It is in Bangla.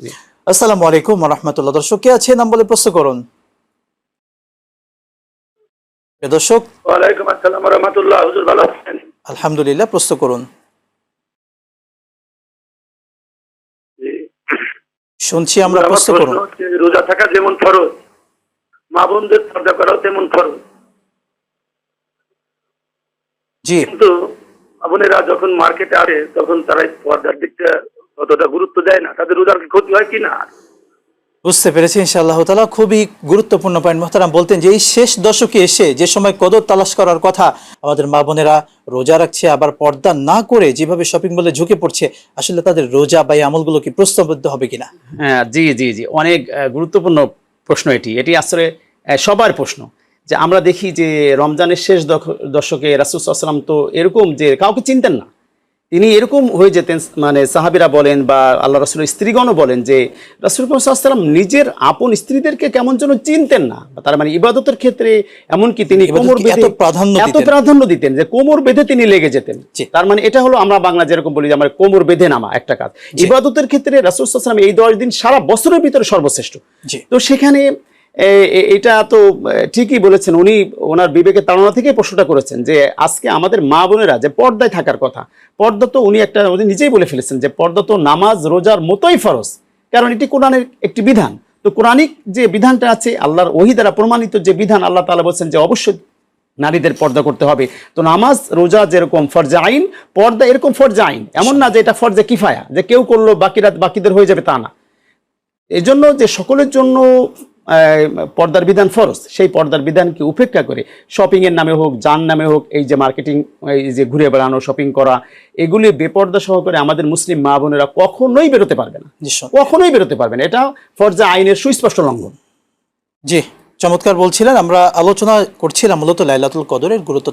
আসসালামু আলাইকুম রহমতুল্লাহ। দর্শক কে আছে নাম বলে প্রশ্ন করুন। দর্শক ওয়ালাইকুম আসসালাম রহমতুল্লাহ। হুজুর ভালো আছেন? আলহামদুলিল্লাহ প্রশ্ন করুন। শুনছি আমরা প্রশ্ন করুন। রোজা থাকা যেমন ফরজ মা বোনদের পর্দা করাও তেমন ফরজ। জি। কিন্তু বোনেরা যখন মার্কেটে আসে তখন তারা পর্দার দিকটা অতটা গুরুত্ব দেয় না তাদের রোজার কি ক্ষতি হয় কি না? বুঝতে পেরেছি ইনশাআল্লাহ তালা খুবই গুরুত্বপূর্ণ পয়েন্ট মোহতারাম বলতেন যে এই শেষ দশকে এসে যে সময় কদর তালাশ করার কথা আমাদের মা বোনেরা রোজা রাখছে আবার পর্দা না করে যেভাবে শপিং মলে ঝুঁকে পড়ছে আসলে তাদের রোজা বা এই আমলগুলো কি প্রশ্নবদ্ধ হবে কিনা? হ্যাঁ জি জি জি। অনেক গুরুত্বপূর্ণ প্রশ্ন এটি। এটি আসলে সবার প্রশ্ন যে আমরা দেখি যে রমজানের শেষ দশকে রাসুসাল্লাম তো এরকম যে কাউকে চিনতেন না। তিনি এরকম হয়ে যেতেন মানে সাহাবিরা বলেন বা আল্লাহ রসুলের স্ত্রীগণও বলেন যে রাসুল সাল্লাম নিজের আপন স্ত্রীদেরকে কেমন যেন চিনতেন না। তার মানে ইবাদতের ক্ষেত্রে এমনকি তিনি কোমর বেঁধে এত প্রাধান্য এত দিতেন। প্রাধান্য দিতেন যে কোমর বেঁধে তিনি লেগে যেতেন। তার মানে এটা হলো আমরা বাংলা যেরকম বলি যে আমার কোমর বেঁধে নামা একটা কাজ। ইবাদতের ক্ষেত্রে রাসুল সাল্লাম এই দশ দিন সারা বছরের ভিতরে সর্বশ্রেষ্ঠ। তো সেখানে এটা তো ঠিকই বলেছেন উনি, ওনার বিবেকের তাড়না থেকে প্রশ্নটা করেছেন যে আজকে আমাদের মা বোনেরা যে পর্দায় থাকার কথা, পর্দা তো উনি একটা নিজেই বলে ফেলেছেন যে পর্দা তো নামাজ, রোজার মতোই ফরজ। কারণ এটি কোরআনের একটি বিধান। তো কোরআনিক যে বিধানটা আছে, আল্লাহর ওহি দ্বারা প্রমাণিত যে বিধান আল্লাহ তাআলা বলছেন যে অবশ্যই নারীদের পর্দা করতে হবে। তো নামাজ, রোজা যেরকম ফরজে আইন, পর্দা এরকম ফরজে আইন। এমন না যে এটা ফরজে কিফায়া, যে কেউ করল, বাকিরা, বাকিদের হয়ে যাবে তা না। এজন্য যে সকলের জন্য পর্দার বিধান ফরজ। সেই পর্দার বিধানকে উপেক্ষা করে শপিংয়ের নামে হোক যান নামে হোক এই যে মার্কেটিং এই যে ঘুরে বেড়ানো শপিং করা এগুলি বেপর্দা সহকারে আমাদের মুসলিম মা বোনেরা কখনোই বেরোতে পারবে না। কখনোই বেরোতে পারবে না। এটা ফরজা আইনের সুস্পষ্ট লঙ্ঘন। জি চমৎকার বলছিলেন। আমরা আলোচনা করছিলাম মূলত লাইলাতুল কদরের গুরুত্ব